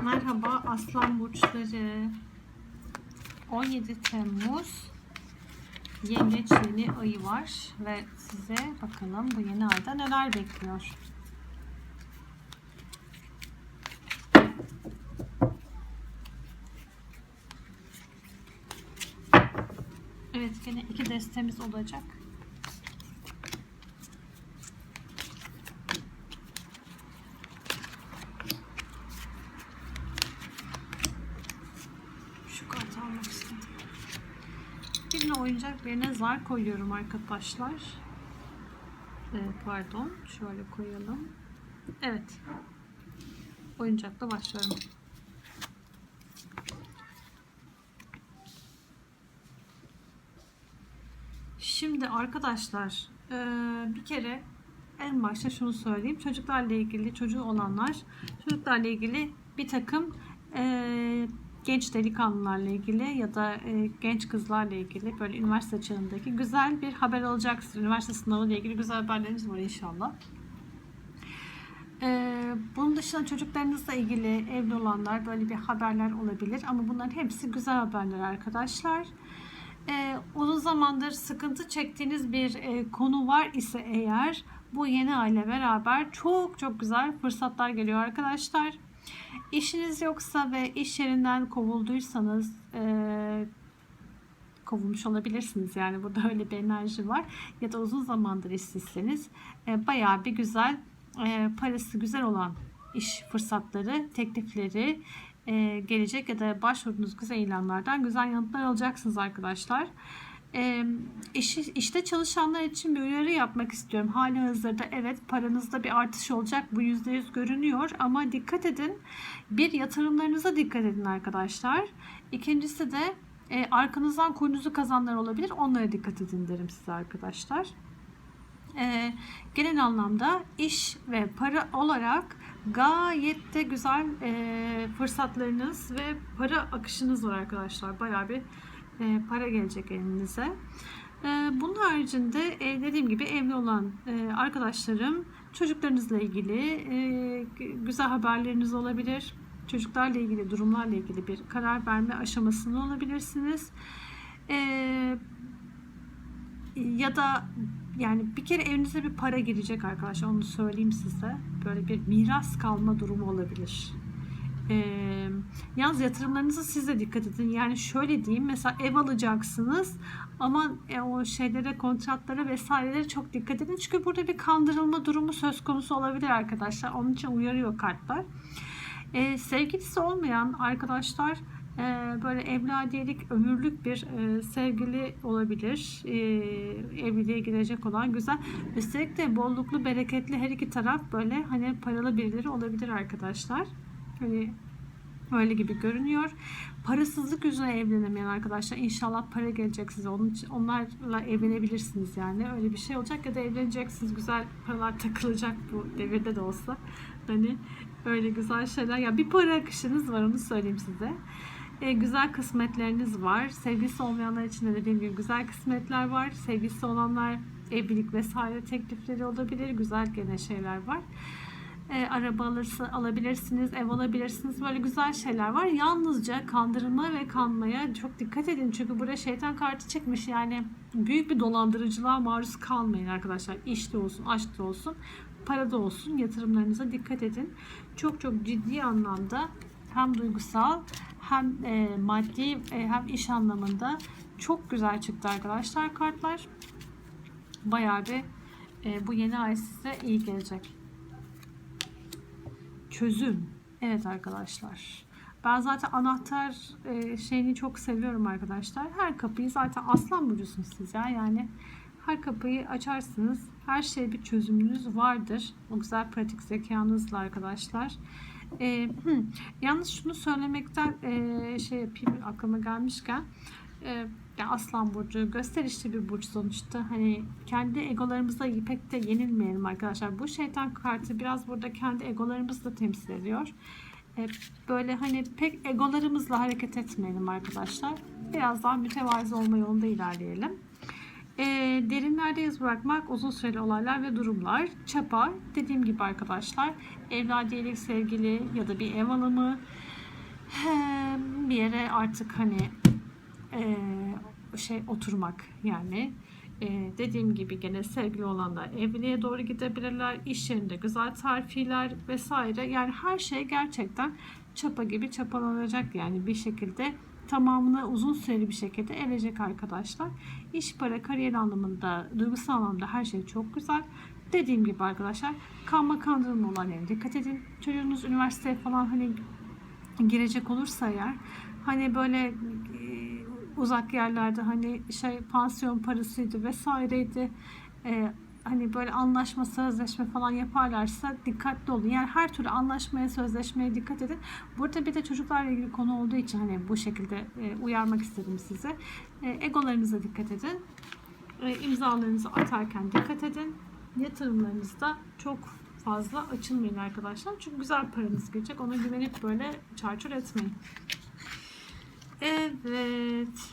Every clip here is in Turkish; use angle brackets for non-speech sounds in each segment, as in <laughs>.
Merhaba Aslan Burçları. 17 Temmuz Yengeç yeni ayı var ve size bakalım bu yeni ayda neler bekliyor. Evet yine iki destemiz olacak. Şu kartı almak istedim. Birine oyuncak birine zar koyuyorum arkadaşlar. Evet, pardon. Şöyle koyalım. Evet. Oyuncakla başlıyorum. Şimdi arkadaşlar eee, bir kere en başta şunu söyleyeyim. Çocuklarla ilgili, çocuğu olanlar, çocuklarla ilgili bir takım eee, genç delikanlılarla ilgili ya da eee, genç kızlarla ilgili böyle üniversite çağındaki güzel bir haber alacaksınız. Üniversite sınavı ile ilgili güzel haberleriniz var inşallah. Eee, bunun dışında çocuklarınızla ilgili evli olanlar böyle bir haberler olabilir ama bunların hepsi güzel haberler arkadaşlar. Eee, uzun zamandır sıkıntı çektiğiniz bir e, konu var ise eğer bu yeni aile beraber çok çok güzel fırsatlar geliyor arkadaşlar. İşiniz yoksa ve iş yerinden kovulduysanız e, kovulmuş olabilirsiniz yani burada <laughs> öyle bir enerji var ya da uzun zamandır işsizseniz e, bayağı bir güzel e, parası güzel olan iş fırsatları, teklifleri e, gelecek ya da başvurduğunuz güzel ilanlardan güzel yanıtlar alacaksınız arkadaşlar. E, iş, işte çalışanlar için bir uyarı yapmak istiyorum. Hali hazırda evet paranızda bir artış olacak. Bu %100 görünüyor ama dikkat edin. Bir yatırımlarınıza dikkat edin arkadaşlar. İkincisi de e, arkanızdan kuyunuzu kazanlar olabilir. Onlara dikkat edin derim size arkadaşlar. E, genel anlamda iş ve para olarak gayet de güzel e, fırsatlarınız ve para akışınız var arkadaşlar. Bayağı bir para gelecek elinize. E, bunun haricinde e, dediğim gibi evli olan e, arkadaşlarım çocuklarınızla ilgili e, güzel haberleriniz olabilir. Çocuklarla ilgili durumlarla ilgili bir karar verme aşamasında olabilirsiniz. E, ya da yani bir kere evinize bir para girecek arkadaşlar onu söyleyeyim size. Böyle bir miras kalma durumu olabilir. Ee, yalnız yatırımlarınızı siz de dikkat edin. Yani şöyle diyeyim mesela ev alacaksınız ama e, o şeylere kontratlara vesairelere çok dikkat edin. Çünkü burada bir kandırılma durumu söz konusu olabilir arkadaşlar. Onun için uyarıyor kartlar. Ee, sevgilisi olmayan arkadaşlar e, böyle evladiyelik ömürlük bir e, sevgili olabilir. E, evliliğe girecek olan güzel. De bolluklu bereketli her iki taraf böyle hani paralı birileri olabilir arkadaşlar. Hani öyle gibi görünüyor. Parasızlık yüzüne evlenemeyen arkadaşlar inşallah para gelecek size. Onun için onlarla evlenebilirsiniz yani. Öyle bir şey olacak ya da evleneceksiniz. Güzel paralar takılacak bu devirde de olsa. Hani öyle güzel şeyler. Ya bir para akışınız var onu söyleyeyim size. E, güzel kısmetleriniz var. Sevgisi olmayanlar için de dediğim gibi güzel kısmetler var. Sevgisi olanlar evlilik vesaire teklifleri olabilir. Güzel gene şeyler var. E, araba alırsa alabilirsiniz, ev alabilirsiniz. Böyle güzel şeyler var. Yalnızca kandırılma ve kanmaya çok dikkat edin. Çünkü buraya şeytan kartı çıkmış. Yani büyük bir dolandırıcılığa maruz kalmayın arkadaşlar. İşte olsun, aşkta olsun, parada olsun. Yatırımlarınıza dikkat edin. Çok çok ciddi anlamda hem duygusal hem e, maddi e, hem iş anlamında çok güzel çıktı arkadaşlar kartlar. Bayağı bir e, bu yeni ay size iyi gelecek. Çözüm. Evet arkadaşlar. Ben zaten anahtar e, şeyini çok seviyorum arkadaşlar. Her kapıyı zaten aslan burcusunuz siz ya. Yani her kapıyı açarsınız. Her şeye bir çözümünüz vardır. O güzel pratik zekanızla arkadaşlar. E, hı, yalnız şunu söylemekten e, şey yapayım aklıma gelmişken e, ya Aslan Burcu gösterişli bir burç sonuçta. Hani kendi egolarımıza pek de yenilmeyelim arkadaşlar. Bu şeytan kartı biraz burada kendi egolarımızı da temsil ediyor. E, böyle hani pek egolarımızla hareket etmeyelim arkadaşlar. Biraz daha mütevazi olma yolunda ilerleyelim. E, derinlerde iz bırakmak, uzun süreli olaylar ve durumlar, çapa, dediğim gibi arkadaşlar, evladiyelik sevgili ya da bir ev alımı bir yere artık hani e, şey oturmak yani e, dediğim gibi gene sevgili olanlar evliliğe doğru gidebilirler iş yerinde güzel terfiler vesaire yani her şey gerçekten çapa gibi çapalanacak yani bir şekilde tamamını uzun süreli bir şekilde erecek arkadaşlar. İş, para, kariyer anlamında, duygusal anlamda her şey çok güzel. Dediğim gibi arkadaşlar kanma kandırma olaylarına dikkat edin. Çocuğunuz üniversiteye falan hani girecek olursa eğer hani böyle uzak yerlerde hani şey pansiyon parasıydı vesaireydi e, hani böyle anlaşma sözleşme falan yaparlarsa dikkatli olun. Yani her türlü anlaşmaya sözleşmeye dikkat edin. Burada bir de çocuklarla ilgili konu olduğu için hani bu şekilde e, uyarmak istedim size. E, egolarınıza dikkat edin. E, imzalarınızı atarken dikkat edin. Yatırımlarınızda çok fazla açılmayın arkadaşlar. Çünkü güzel paranız gelecek. Ona güvenip böyle çarçur etmeyin. Evet.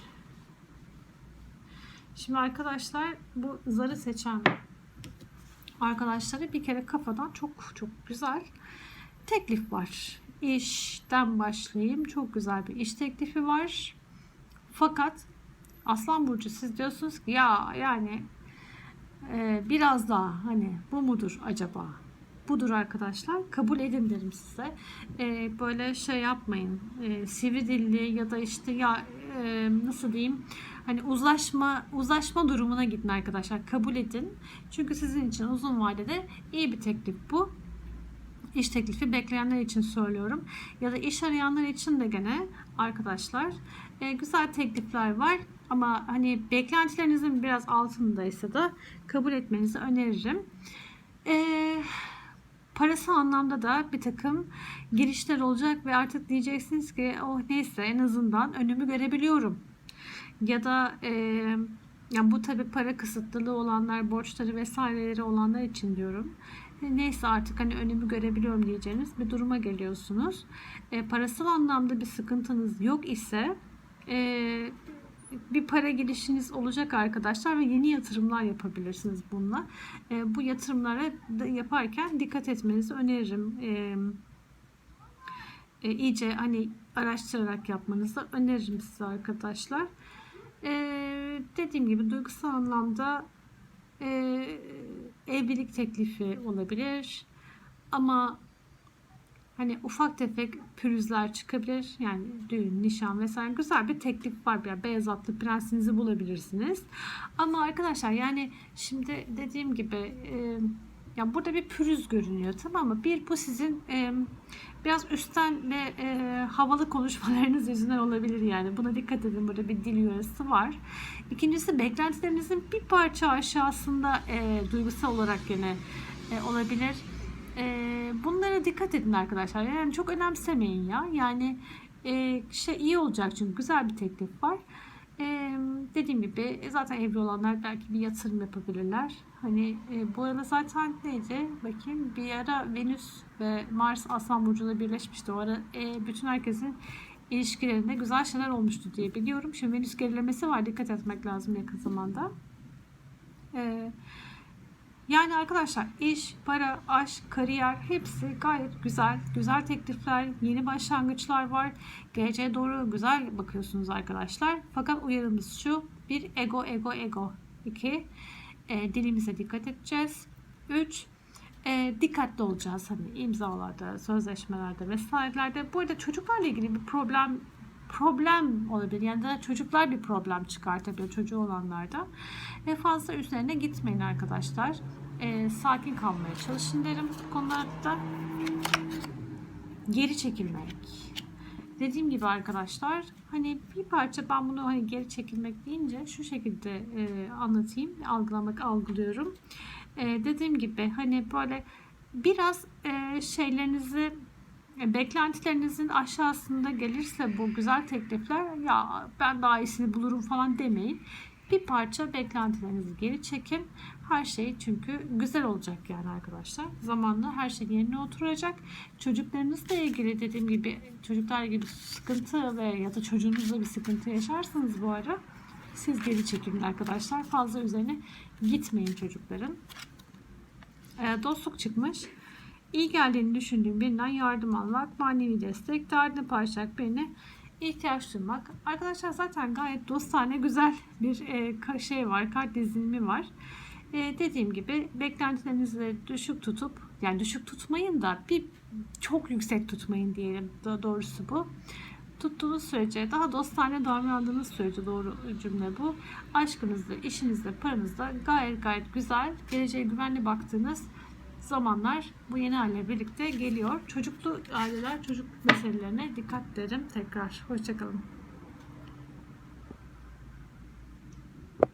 Şimdi arkadaşlar bu zarı seçen arkadaşlara bir kere kafadan çok çok güzel teklif var. İşten başlayayım. Çok güzel bir iş teklifi var. Fakat Aslan Burcu siz diyorsunuz ki ya yani e, biraz daha hani bu mudur acaba? Budur arkadaşlar. Kabul edin derim size. E, böyle şey yapmayın. E, sivri dilli ya da işte ya e, nasıl diyeyim hani uzlaşma uzlaşma durumuna gidin arkadaşlar. Kabul edin. Çünkü sizin için uzun vadede iyi bir teklif bu. İş teklifi bekleyenler için söylüyorum. Ya da iş arayanlar için de gene arkadaşlar e, güzel teklifler var. Ama hani beklentilerinizin biraz altındaysa da kabul etmenizi öneririm. Eee parası anlamda da bir takım girişler olacak ve artık diyeceksiniz ki oh neyse en azından önümü görebiliyorum. Ya da e, yani bu tabi para kısıtlılığı olanlar, borçları vesaireleri olanlar için diyorum. E, neyse artık hani önümü görebiliyorum diyeceğiniz bir duruma geliyorsunuz. E, parasal anlamda bir sıkıntınız yok ise e, bir para girişiniz olacak arkadaşlar ve yeni yatırımlar yapabilirsiniz bununla. E, bu yatırımlara yaparken dikkat etmenizi öneririm. E, e, iyice hani araştırarak yapmanızı öneririm size arkadaşlar. E, dediğim gibi duygusal anlamda e, evlilik teklifi olabilir. Ama Hani ufak tefek pürüzler çıkabilir. Yani düğün, nişan vesaire güzel bir teklif var. Yani beyaz atlı prensinizi bulabilirsiniz. Ama arkadaşlar yani şimdi dediğim gibi e, ya burada bir pürüz görünüyor tamam mı? Bir bu sizin e, biraz üstten ve e, havalı konuşmalarınız yüzünden olabilir yani. Buna dikkat edin. Burada bir dil yöresi var. İkincisi beklentilerinizin bir parça aşağısında e, duygusal olarak yine e, olabilir e, bunlara dikkat edin arkadaşlar. Yani çok önemsemeyin ya. Yani e, şey iyi olacak çünkü güzel bir teklif var. E, dediğim gibi zaten evli olanlar belki bir yatırım yapabilirler. Hani e, bu arada zaten neydi? Bakayım bir ara Venüs ve Mars Aslan Burcu'da birleşmişti. O ara e, bütün herkesin ilişkilerinde güzel şeyler olmuştu diye biliyorum. Şimdi Venüs gerilemesi var. Dikkat etmek lazım yakın zamanda. Eee yani arkadaşlar iş, para, aşk, kariyer hepsi gayet güzel. Güzel teklifler, yeni başlangıçlar var. Geleceğe doğru güzel bakıyorsunuz arkadaşlar. Fakat uyarımız şu. Bir ego, ego, ego. İki, e, dilimize dikkat edeceğiz. Üç, e, dikkatli olacağız hani imzalarda, sözleşmelerde vesairelerde. Bu arada çocuklarla ilgili bir problem problem olabilir. Yani da çocuklar bir problem çıkartabilir çocuğu olanlarda. Ve fazla üzerine gitmeyin arkadaşlar. E, sakin kalmaya çalışın derim bu konularda. Geri çekilmek. Dediğim gibi arkadaşlar hani bir parça ben bunu hani geri çekilmek deyince şu şekilde e, anlatayım. Algılamak algılıyorum. E, dediğim gibi hani böyle biraz e, şeylerinizi beklentilerinizin aşağısında gelirse bu güzel teklifler ya ben daha iyisini bulurum falan demeyin. Bir parça beklentilerinizi geri çekin. Her şey çünkü güzel olacak yani arkadaşlar. Zamanla her şey yerine oturacak. Çocuklarınızla ilgili dediğim gibi çocuklarla ilgili sıkıntı ve ya da çocuğunuzla bir sıkıntı yaşarsanız bu ara siz geri çekilin arkadaşlar. Fazla üzerine gitmeyin çocukların. E, dostluk çıkmış. İyi geldiğini düşündüğün birinden yardım almak, manevi destek, derdini paylaşacak birine ihtiyaç duymak. Arkadaşlar zaten gayet dostane güzel bir e, şey var, kart dizilimi var. E, dediğim gibi beklentilerinizi düşük tutup yani düşük tutmayın da bir çok yüksek tutmayın diyelim da doğrusu bu. Tuttuğunuz sürece daha dostane davrandığınız sürece doğru cümle bu. Aşkınızda, işinizde, paranızda gayet gayet güzel, geleceğe güvenli baktığınız zamanlar bu yeni halle birlikte geliyor. Çocuklu aileler çocuk meselelerine dikkat derim tekrar. Hoşçakalın.